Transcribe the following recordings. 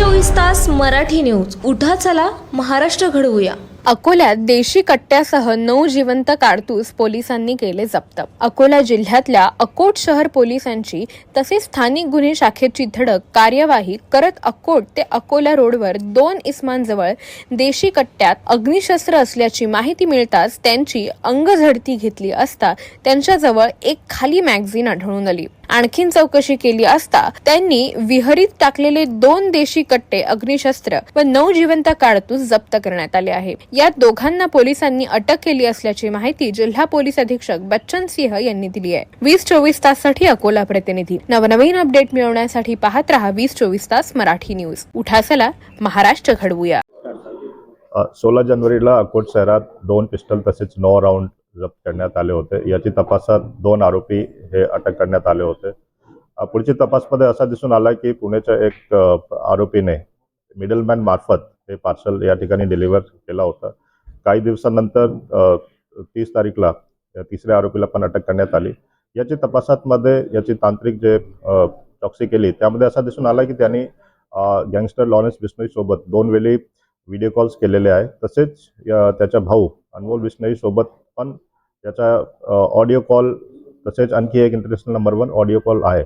चोवीस तास मराठी न्यूज. उठा चला महाराष्ट्र घडवूया. अकोल्यात देशी कट्ट्यासह नऊ जिवंत कारतूस पोलिसांनी केले जप्त. अकोला जिल्ह्यातल्या अकोट शहर पोलिसांची तसेच स्थानिक गुन्हे शाखेची धडक कार्यवाही करत अकोट ते अकोला रोडवर दोन इस्मांजवळ देशी कट्ट्यात अग्निशस्त्र असल्याची माहिती मिळताच त्यांची अंगझडती घेतली असता त्यांच्याजवळ एक खाली मॅगझिन आढळून आली. आणखीन चौकशी केली असता त्यांनी विहरीत टाकलेले दोन देशी कट्टे अग्निशस्त्र व नऊ जिवंत कारतूस जप्त करण्यात आले आहे. यात दोघांना पोलिसांनी अटक केली असल्याची माहिती जिल्हा पोलीस अधीक्षक बच्चन सिंह यांनी दिली आहे. वीस चोवीस ताससाठी अकोला प्रतिनिधी. नवनवीन अपडेट मिळवण्यासाठी पाहत रहा वीस चोवीस तास मराठी न्यूज. उठासला महाराष्ट्र घडवूया. सोळा जानेवारीला अकोट शहरात दोन पिस्टल तसेच नऊ राऊंड जप्त करण्यात आले होते. याची तपासात दोन आरोपी हे अटक करण्यात आले होते. अ, पुढची तपासमध्ये असा दिसून आला की पुण्याच्या एक आरोपीने मिडलमॅन मार्फत हे पार्सल या ठिकाणी डिलिव्हर केला होता. काही दिवसानंतर तीस तारीखला तिसऱ्या आरोपीला पण अटक करण्यात आली. याची तपासात मध्ये याची तांत्रिक जे चौकशी केली त्यामध्ये असा दिसून आला की त्यांनी गँगस्टर लॉरेन्स बिस्नोई सोबत दोन वेळी व्हिडिओ कॉल्स केलेले आहे. तसेच त्याचा भाऊ अनमोल बिश्नोई सोबत पण त्याचा ऑडिओ कॉल तसेच आणखी एक international number one audio call आहे.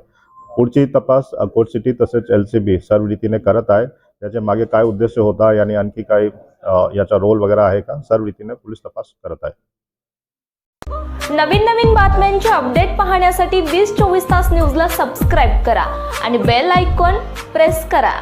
पुढची तपास कोर्ट सिटी तसेच एल सी बी सर्व रीतीने करत आहे. त्याच्यामागे काय उद्देश होता याने आणखी काही याचा रोल वगैरे आहे का? सर्व रीतीने पोलीस तपास करत आहे. नवीन नवीन बातम्यांचे अपडेट पाहण्यासाठी वीस चोवीस तास न्यूजला सबस्क्राईब करा आणि बेल आयकॉन प्रेस करा.